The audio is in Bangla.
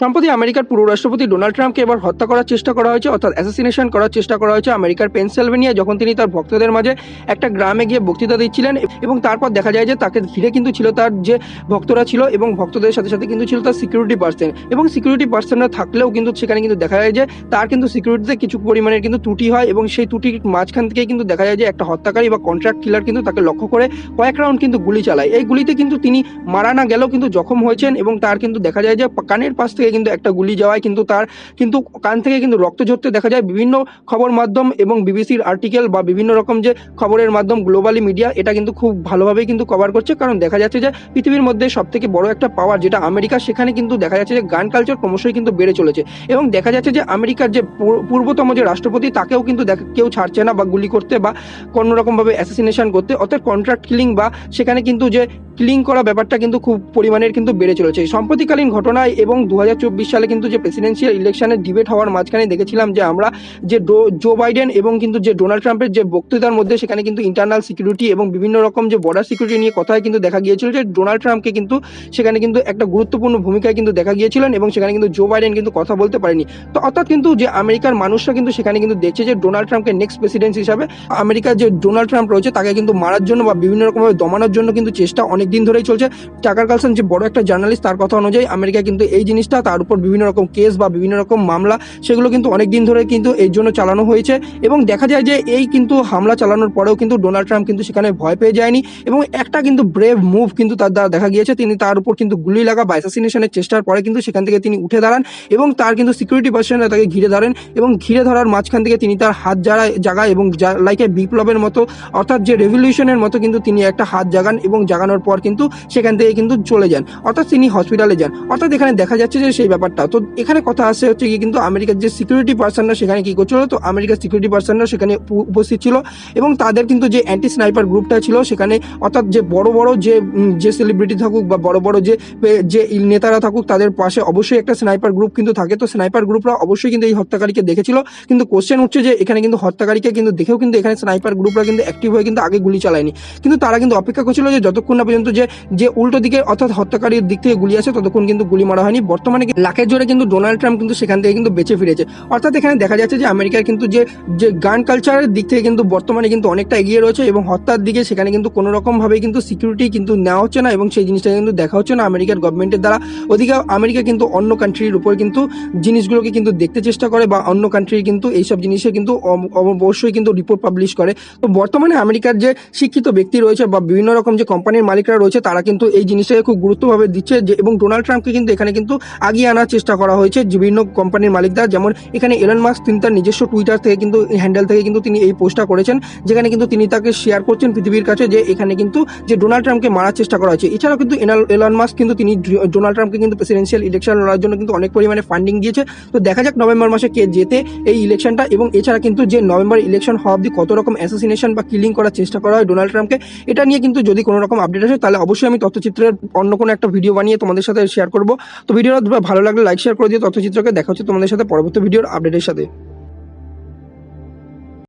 সম্প্রতি আমেরিকার পূর্ব রাষ্ট্রপতি ডোনাল্ড ট্রাম্পকে এবার হত্যা করার চেষ্টা করা হয়েছে, অর্থাৎ অ্যাসাসিনেশন করার চেষ্টা করা হয়েছে আমেরিকার পেনসিলভেনিয়া, যখন তিনি তার ভক্তদের মাঝে একটা গ্রামে গিয়ে বক্তৃতা দিচ্ছিলেন এবং তারপর দেখা যায় যে তাকে ঘিরে কিন্তু ছিল তার যে ভক্তরা ছিল এবং ভক্তদের সাথে সাথে কিন্তু ছিল তার সিকিউরিটি পার্সন এবং সিকিউরিটি পার্সনরা থাকলেও কিন্তু সেখানে কিন্তু দেখা যায় যে তার কিন্তু সিকিউরিটিতে কিছু পরিমাণের কিন্তু ত্রুটি হয় এবং সেই ত্রুটির মাঝখান থেকে কিন্তু দেখা যায় যে একটা হত্যাকারী বা কন্ট্রাক্ট কিলার কিন্তু তাকে লক্ষ্য করে কয়েক রাউন্ড কিন্তু গুলি চালায়। এই গুলিতে কিন্তু তিনি মারা না গেলেও কিন্তু জখম হয়েছেন এবং তার কিন্তু দেখা যায় যে কানের পাশ থেকে কিন্তু একটা গুলি যাওয়ায় কিন্তু তার কিন্তু কান থেকে কিন্তু রক্ত ঝরতে দেখা যায়। বিভিন্ন খবর মাধ্যম এবং বিবিসির আর্টিকেল বা বিভিন্ন রকম যে খবরের মাধ্যম গ্লোবালি মিডিয়া এটা কিন্তু খুব ভালোভাবেই কিন্তু কভার করছে। কারণ দেখা যাচ্ছে যে পৃথিবীর মধ্যে সব থেকে বড় একটা পাওয়ার যেটা আমেরিকা, সেখানে কিন্তু দেখা যাচ্ছে যে গান কালচার ক্রমশই কিন্তু বেড়ে চলেছে। এবং দেখা যাচ্ছে যে আমেরিকার যে পূর- পূর্বতম যে রাষ্ট্রপতি, তাকেও কিন্তু কেউ ছাড়ছে না বা গুলি করতে বা কোনো রকমভাবে অ্যাসাসিনেশন করতে। অর্থাৎ কন্ট্রাক্ট কিলিং বা সেখানে কিন্তু যে কিলিং করা ব্যাপারটা কিন্তু খুব পরিমাণের কিন্তু বেড়ে চলেছে। সম্প্রতিকালীন ঘটনায় এবং দু হাজার চব্বিশ সালে কিন্তু যে প্রেসিডেন্সিয়াল ইলেকশনের ডিবেট হওয়ার মাঝখানে দেখেছিলাম যে আমরা যে জো বাইডেন এবং কিন্তু যে ডোনাল্ড ট্রাম্পের যে বক্তৃতার মধ্যে সেখানে কিন্তু ইন্টারনাল সিকিউরিটি এবং বিভিন্ন রকম যে বর্ডার সিকিউরিটি নিয়ে কথায় কিন্তু দেখা গিয়েছিল যে ডোনাল্ড ট্রাম্পকে কিন্তু সেখানে কিন্তু একটা গুরুত্বপূর্ণ ভূমিকায় কিন্তু দেখা গিয়েছিলেন এবং সেখানে কিন্তু জো বাইডেন কিন্তু কথা বলতে পারেনি। তো অর্থাৎ কিন্তু যে আমেরিকার মানুষরা কিন্তু সেখানে কিন্তু দেখছে যে ডোনাল্ড ট্রাম্পকে নেক্সট প্রেসিডেন্ট হিসাবে আমেরিকার যে ডোনাল্ড ট্রাম্প রয়েছে তাকে কিন্তু মারার জন্য বা বিভিন্ন রকমভাবে দমানোর জন্য কিন্তু চেষ্টা অনেক দিন ধরেই চলছে। টাকার কালসন যে বড় একটা জার্নালিস্ট, তার কথা অনুযায়ী আমেরিকা কিন্তু এই জিনিসটা, তার উপর বিভিন্ন রকম কেস বা বিভিন্ন রকম মামলা, সেগুলো কিন্তু অনেক দিন ধরে কিন্তু এর জন্য চালানো হয়েছে। এবং দেখা যায় যে এই কিন্তু হামলা চালানোর পরেও কিন্তু ডোনাল্ড ট্রাম্প কিন্তু সেখানে ভয় পেয়ে যায়নি। এবং একটা কিন্তু ব্রেভ মুভ কিন্তু তার দ্বারা দেখা গিয়েছে, তিনি তার উপর কিন্তু গুলি লাগা বা অ্যাসাসিনেশনের চেষ্টার পরে কিন্তু সেখান থেকে তিনি উঠে দাঁড়ান এবং তার কিন্তু সিকিউরিটি পার্সনরা তাকে ঘিরে ধরেন এবং ঘিরে ধরার মাঝখান থেকে তিনি তার হাত জারা জাগায় এবং লাইকে বিপ্লবের মতো, অর্থাৎ যে রেভলিউশনের মতো কিন্তু তিনি একটা হাত জাগান এবং জাগানোর পর কিন্তু সেখান থেকে কিন্তু চলে যান। অর্থাৎ তিনি হসপিটালে যান। অর্থাৎ এখানে দেখা যাচ্ছে যে সেই ব্যাপারটা তো এখানে কথা আসে হচ্ছে কি কিন্তু আমেরিকার যে সিকিউরিটি পার্সনরা সেখানে কি করছিল, তো আমেরিকার সিকিউরিটি পার্সনরা সেখানে উপস্থিত ছিল এবং তাদের কিন্তু যে অ্যান্টি স্নাইপার গ্রুপটা ছিল সেখানে অর্থাৎ যে বড় বড় যে যে সেলিব্রিটি থাকুক বা বড় বড় যে যে নেতারা থাকুক, তাদের পাশে অবশ্যই একটা স্নাইপার গ্রুপ কিন্তু থাকে। তো স্নাইপার গ্রুপরা অবশ্যই কিন্তু এই হত্যাকারীকে দেখেছিল। কিন্তু কোশ্চেন উঠছে যে এখানে কিন্তু হত্যাকারীকে কিন্তু দেখেও কিন্তু এখানে স্নাইপার গ্রুপরা কিন্তু অ্যাক্টিভ হয়ে কিন্তু আগে গুলি চালায়নি। কিন্তু তারা কিন্তু অপেক্ষা করছিল যে যতক্ষণ না পর্যন্ত যে যে উল্টো দিকে অর্থাৎ হত্যাকারীর দিক থেকে গুলি আসে, ততক্ষণ কিন্তু গুলি মারা হয়নি। বর্তমানে লাখের জোরে কিন্তু ডোনাল্ড ট্রাম্প কিন্তু সেখান থেকে কিন্তু বেঁচে ফিরেছে। অর্থাৎ এখানে দেখা যাচ্ছে যে আমেরিকার কিন্তু যে যে গান কালচারের দিক থেকে কিন্তু বর্তমানে কিন্তু অনেকটা এগিয়ে রয়েছে এবং হত্যার দিকে সেখানে কিন্তু কোনো রকম ভাবে কিন্তু সিকিউরিটি কিন্তু নেওয়া হচ্ছে না এবং সেই জিনিসটা কিন্তু দেখা হচ্ছে না আমেরিকার গভর্নমেন্টের দ্বারা। ওদিকে আমেরিকা কিন্তু অন্য কান্ট্রির উপর কিন্তু জিনিসগুলোকে কিন্তু দেখতে চেষ্টা করে বা অন্য কান্ট্রির কিন্তু এইসব জিনিসে কিন্তু অবশ্যই কিন্তু রিপোর্ট পাবলিশ করে। তো বর্তমানে আমেরিকার যে শিক্ষিত ব্যক্তি রয়েছে বা বিভিন্ন রকম যে কোম্পানির মালিকরা রয়েছে তারা কিন্তু এই জিনিসটাকে খুব গুরুত্বভাবে দিচ্ছে যে, এবং ডোনাল্ড ট্রাম্পকে কিন্তু এখানে কিন্তু আগিয়ে আনার চেষ্টা করা হয়েছে বিভিন্ন কোম্পানির মালিকরা। যেমন এখানে এলন মাস্ক, তিনি তার নিজস্ব টুইটার থেকে কিন্তু, হ্যান্ডেল থেকে কিন্তু তিনি এই পোস্টটা করেছেন, যেখানে কিন্তু তিনি তাকে শেয়ার করছেন পৃথিবীর কাছে যে, এখানে কিন্তু যে, ডোনাল্ড ট্রাম্পকে মারার চেষ্টা করা হয়েছে। এছাড়াও কিন্তু এলন মাস্ক কিন্তু তিনি ডোনাল্ড ট্রাম্পকে কিন্তু প্রেসিডেন্সিয়াল ইলেকশন লড়ার জন্য কিন্তু অনেক পরিমাণে ফান্ডিং দিয়েছে। তো দেখা যাক নভেম্বর মাসে কে জেতে এই ইলেকশনটা, এবং এছাড়া কিন্তু যে, নভেম্বর ইলেকশন হওয়া অব্দি কত রকম অ্যাসাসিনেশন বা কিলিং করার চেষ্টা করা হয় ডোনাল্ড ট্রাম্পকে, এটা নিয়ে কিন্তু যদি কোনো রকম আপডেট আসে তাহলে অবশ্যই আমি তথ্যচিত্রের অন্য কোনো একটা ভিডিও বানিয়ে তোমাদের সাথে শেয়ার করব। তো ভিডিওটা ভালো লাগলে লাইক শেয়ার করে দিয়ে তথ্যচিত্রকে দেখা হচ্ছে তোমাদের সাথে পরবর্তী ভিডিওর আপডেটের সাথে।